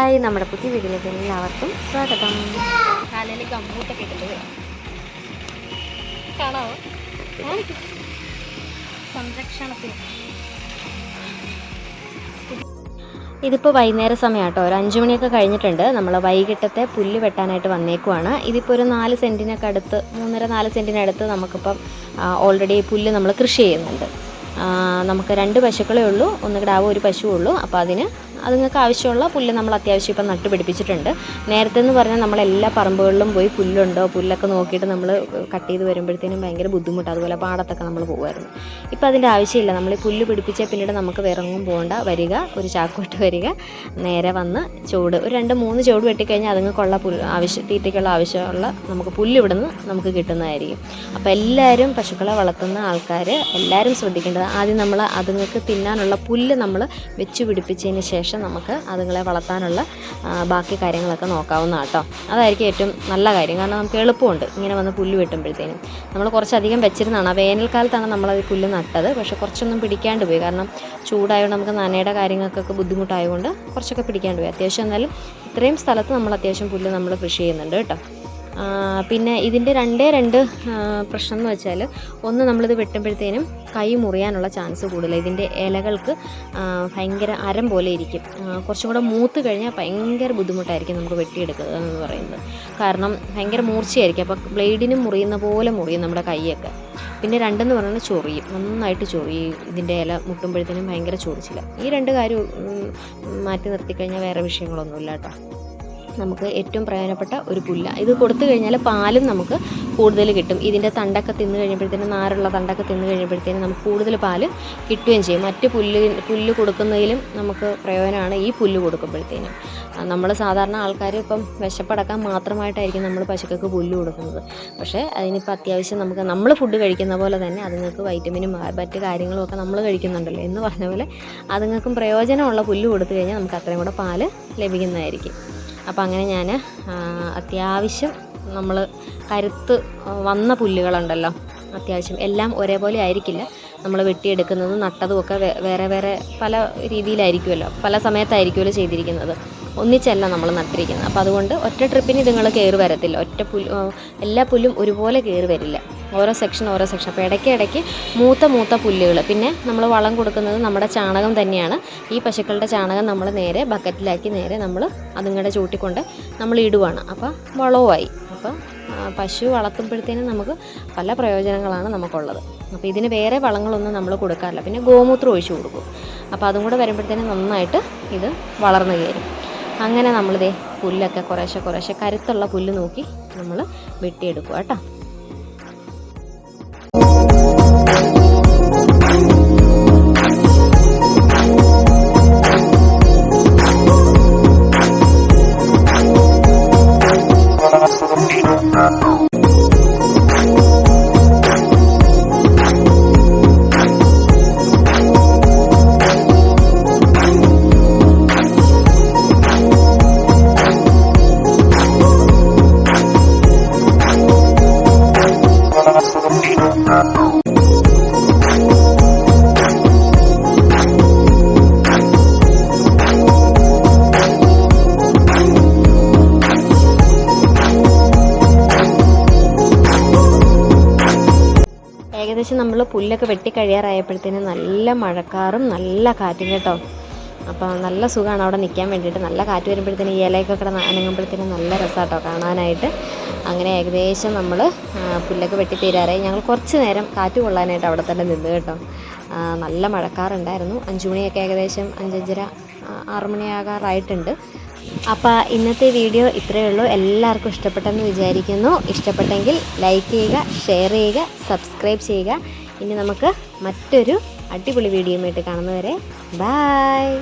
Hi നമ്മുടെ പുതിയ വീഡിയോയിലേക്ക് എല്ലാവർക്കും സ്വാഗതം. കാലയിൽ ഗമ്മൂട്ടൊക്കെ ഇട്ടിട്ട് കാണാമോ സംരക്ഷണത്തിന്. ഇതിപ്പോൾ വൈകുന്നേര സമയം കേട്ടോ ഒരു അഞ്ച് മണിയൊക്കെ കഴിഞ്ഞിട്ടുണ്ട്. നമ്മൾ വൈകിട്ടത്തെ പുല്ല് വെട്ടാനായിട്ട് വന്നേക്കുവാണ്. ഇതിപ്പോൾ ഒരു നാല് സെന്റിനൊക്കെ അടുത്ത് മൂന്നര നാല് സെന്റിനടുത്ത് നമുക്കിപ്പം ഓൾറെഡി പുല്ല് നമ്മൾ കൃഷി ചെയ്യുന്നുണ്ട്. നമുക്ക് രണ്ട് പശുക്കളേ ഉള്ളൂ. ഒന്ന് കിടാവ് ഒരു പശുവേ ഉള്ളൂ. അപ്പോൾ അതിന് അതുങ്ങൾക്ക് ആവശ്യമുള്ള പുല്ല് നമ്മൾ അത്യാവശ്യം ഇപ്പം നട്ടുപിടിപ്പിച്ചിട്ടുണ്ട്. നേരത്തെ എന്ന് പറഞ്ഞാൽ നമ്മൾ എല്ലാ പറമ്പുകളിലും പോയി പുല്ലുണ്ടോ പുല്ലൊക്കെ നോക്കിയിട്ട് നമ്മൾ കട്ട് ചെയ്ത് വരുമ്പോഴത്തേനും ഭയങ്കര ബുദ്ധിമുട്ട്. അതുപോലെ പാടത്തൊക്കെ നമ്മൾ പോകുമായിരുന്നു. ഇപ്പം അതിന്റെ ആവശ്യമില്ല. നമ്മൾ ഈ പുല്ല് പിടിപ്പിച്ചാൽ പിന്നീട് നമുക്ക് വേറെ ഒന്നും പോകണ്ട. വരിക ഒരു ചാക്കോട്ട് വരിക നേരെ വന്ന് ചൂട് ഒരു രണ്ട് മൂന്ന് ചൂട് വെട്ടിക്കഴിഞ്ഞാൽ അതുങ്ങൾക്കുള്ള പുല്ല് ആവശ്യം തീറ്റയ്ക്കുള്ള ആവശ്യമുള്ള നമുക്ക് പുല്ല് ഇവിടുന്ന് നമുക്ക് കിട്ടുന്നതായിരിക്കും. അപ്പോൾ എല്ലാവരും പശുക്കളെ വളർത്തുന്ന ആൾക്കാർ എല്ലാവരും ശ്രദ്ധിക്കേണ്ടത് ആദ്യം നമ്മൾ അതുങ്ങൾക്ക് തിന്നാനുള്ള പുല്ല് നമ്മൾ വെച്ച് പിടിപ്പിച്ചതിന് ശേഷം നമുക്ക് അതുങ്ങളെ വളർത്താനുള്ള ബാക്കി കാര്യങ്ങളൊക്കെ നോക്കാവുന്ന കേട്ടോ അതായിരിക്കും ഏറ്റവും നല്ല കാര്യം. കാരണം നമുക്ക് എളുപ്പമുണ്ട് ഇങ്ങനെ വന്ന് പുല്ല് വെട്ടുമ്പോഴത്തേനും. നമ്മൾ കുറച്ചധികം വെച്ചിരുന്നതാണ്. ആ വേനൽക്കാലത്താണ് നമ്മളത് പുല്ല് നട്ടത്. പക്ഷേ കുറച്ചൊന്നും പിടിക്കാണ്ട് പോയി. കാരണം ചൂടായതുകൊണ്ട് നമുക്ക് നനയുടെ കാര്യങ്ങൾക്കൊക്കെ ബുദ്ധിമുട്ടായതുകൊണ്ട് കുറച്ചൊക്കെ പിടിക്കാണ്ട് പോയി. അത്യാവശ്യം എന്നാലും ഇത്രയും സ്ഥലത്ത് നമ്മൾ അത്യാവശ്യം പുല്ല് നമ്മൾ കൃഷി ചെയ്യുന്നുണ്ട് കേട്ടോ. പിന്നെ ഇതിന്റെ രണ്ടേ രണ്ട് പ്രശ്നം എന്ന് വെച്ചാൽ ഒന്ന് നമ്മളിത് വെട്ടുമ്പോഴത്തേനും കൈ മുറിയാനുള്ള ചാൻസ് കൂടുതൽ ഇതിന്റെ ഇലകൾക്ക് ഭയങ്കര അരം പോലെ ഇരിക്കും. കുറച്ചും കൂടെ മൂത്ത് കഴിഞ്ഞാൽ ഭയങ്കര ബുദ്ധിമുട്ടായിരിക്കും നമുക്ക് വെട്ടിയെടുക്കുക എന്ന് പറയുന്നത്. കാരണം ഭയങ്കര മൂർച്ചയായിരിക്കും. അപ്പോൾ ബ്ലേഡിന് മുറിയുന്ന പോലെ മുറിയും നമ്മുടെ കൈയൊക്കെ. പിന്നെ രണ്ടെന്ന് പറയുന്നത് ചൊറിയും. നന്നായിട്ട് ചൊറിയും. ഇതിന്റെ ഇല മുട്ടുമ്പോഴത്തേനും ഭയങ്കര ചൊറിച്ചില്ല ഈ രണ്ട് കാര്യം മാറ്റി നിർത്തിക്കഴിഞ്ഞാൽ വേറെ വിഷയങ്ങളൊന്നുമില്ല കേട്ടോ നമുക്ക് ഏറ്റവും പ്രയോജനപ്പെട്ട ഒരു പുല്ല. ഇത് കൊടുത്തു കഴിഞ്ഞാൽ പാലും നമുക്ക് കൂടുതൽ കിട്ടും. ഇതിന്റെ തണ്ടൊക്കെ തിന്നു കഴിയുമ്പോഴത്തേനും നാരുള്ള തണ്ടൊക്കെ തിന്നു കഴിയുമ്പോഴത്തേനും നമുക്ക് കൂടുതൽ പാൽ കിട്ടുകയും ചെയ്യും. മറ്റ് പുല്ല് പുല്ല് കൊടുക്കുന്നതിലും നമുക്ക് പ്രയോജനമാണ് ഈ പുല്ല് കൊടുക്കുമ്പോഴത്തേനും. നമ്മൾ സാധാരണ ആൾക്കാർ ഇപ്പം വിശപ്പടക്കാൻ മാത്രമായിട്ടായിരിക്കും നമ്മൾ പശുക്കൾക്ക് പുല്ല് കൊടുക്കുന്നത്. പക്ഷേ അതിനിപ്പോൾ അത്യാവശ്യം നമുക്ക് നമ്മൾ ഫുഡ് കഴിക്കുന്ന പോലെ തന്നെ അതുങ്ങൾക്ക് വൈറ്റമിനും മറ്റ് കാര്യങ്ങളും ഒക്കെ നമ്മൾ കഴിക്കുന്നുണ്ടല്ലോ എന്ന് പറഞ്ഞ പോലെ അതുങ്ങൾക്കും പ്രയോജനമുള്ള പുല്ല് കൊടുത്തു കഴിഞ്ഞാൽ നമുക്ക് അത്രയും കൂടെ പാൽ ലഭിക്കുന്നതായിരിക്കും. അപ്പോൾ അങ്ങനെ ഞാൻ അത്യാവശ്യം നമ്മൾ കരുത്ത് വന്ന പുല്ലുകളുണ്ടല്ലോ. അത്യാവശ്യം എല്ലാം ഒരേപോലെ ആയിരിക്കില്ല. നമ്മൾ വെട്ടിയെടുക്കുന്നതും നട്ടതും ഒക്കെ വേറെ വേറെ പല രീതിയിലായിരിക്കുമല്ലോ. പല സമയത്തായിരിക്കുമല്ലോ ചെയ്തിരിക്കുന്നത്. ഒന്നിച്ചല്ല നമ്മൾ നട്ടിരിക്കുന്നത്. അപ്പോൾ അതുകൊണ്ട് ഒറ്റ ട്രിപ്പിന് ഇതുങ്ങൾ കയറി വരത്തില്ല. ഒറ്റ പുല്ല് എല്ലാ പുല്ലും ഒരുപോലെ കയറി വരില്ല. ഓരോ സെക്ഷൻ ഓരോ സെക്ഷൻ. അപ്പോൾ ഇടയ്ക്ക് ഇടയ്ക്ക് മൂത്ത മൂത്ത പുല്ലുകൾ. പിന്നെ നമ്മൾ വളം കൊടുക്കുന്നത് നമ്മുടെ ചാണകം തന്നെയാണ്. ഈ പശുക്കളുടെ ചാണകം നമ്മൾ നേരെ ബക്കറ്റിലാക്കി നേരെ നമ്മൾ അതുങ്ങളുടെ ചൂട്ടിക്കൊണ്ട് നമ്മൾ ഇടുവാണ്. അപ്പോൾ വളവുമായി. അപ്പോൾ പശു വളർത്തുമ്പോഴത്തേനും നമുക്ക് പല പ്രയോജനങ്ങളാണ് നമുക്കുള്ളത്. അപ്പോൾ ഇതിന് വേറെ വളങ്ങളൊന്നും നമ്മൾ കൊടുക്കാറില്ല. പിന്നെ ഗോമൂത്രം ഒഴിച്ചു കൊടുക്കും. അപ്പോൾ അതും കൂടെ വരുമ്പോഴത്തേനും നന്നായിട്ട് ഇത് വളർന്നു കയറും. അങ്ങനെ നമ്മളിതേ പുല്ലൊക്കെ കുറേശ്ശെ കുറേശ്ശെ കരുത്തുള്ള പുല്ല് നോക്കി നമ്മൾ വെട്ടിയെടുക്കുക കേട്ടോ. ഏകദേശം നമ്മൾ പുല്ലൊക്കെ വെട്ടി കഴിയാറായപ്പോഴത്തേനും നല്ല മഴക്കാറും നല്ല കാറ്റും കേട്ടോ. അപ്പോൾ നല്ല സുഖമാണ് അവിടെ നിൽക്കാൻ വേണ്ടിയിട്ട്. നല്ല കാറ്റ് വരുമ്പോഴത്തേനും ഇലയൊക്കെ കിടന്ന് അനങ്ങുമ്പോഴത്തേനും നല്ല രസമാട്ടോ കാണാനായിട്ട്. അങ്ങനെ ഏകദേശം നമ്മൾ പുല്ലൊക്കെ വെട്ടിത്തീരാറായി ഞങ്ങൾ കുറച്ച് നേരം കാറ്റ് കൊള്ളാനായിട്ട് അവിടെ തന്നെ നിന്ന് കേട്ടോ. നല്ല മഴക്കാറുണ്ടായിരുന്നു. അഞ്ചു മണിയൊക്കെ ഏകദേശം അഞ്ചഞ്ചര ആറുമണിയാകാറായിട്ടുണ്ട് ആറ് മണിയാകാറായിട്ടുണ്ട്. അപ്പോൾ ഇന്നത്തെ വീഡിയോ ഇത്രയേ ഉള്ളൂ. എല്ലാവർക്കും ഇഷ്ടപ്പെട്ടെന്ന് വിചാരിക്കുന്നു. ഇഷ്ടപ്പെട്ടെങ്കിൽ ലൈക്ക് ചെയ്യുക ഷെയർ ചെയ്യുക സബ്സ്ക്രൈബ് ചെയ്യുക. ഇനി നമുക്ക് മറ്റൊരു അടിപൊളി വീഡിയോയുമായിട്ട് കാണുന്നവരെ ബായ്!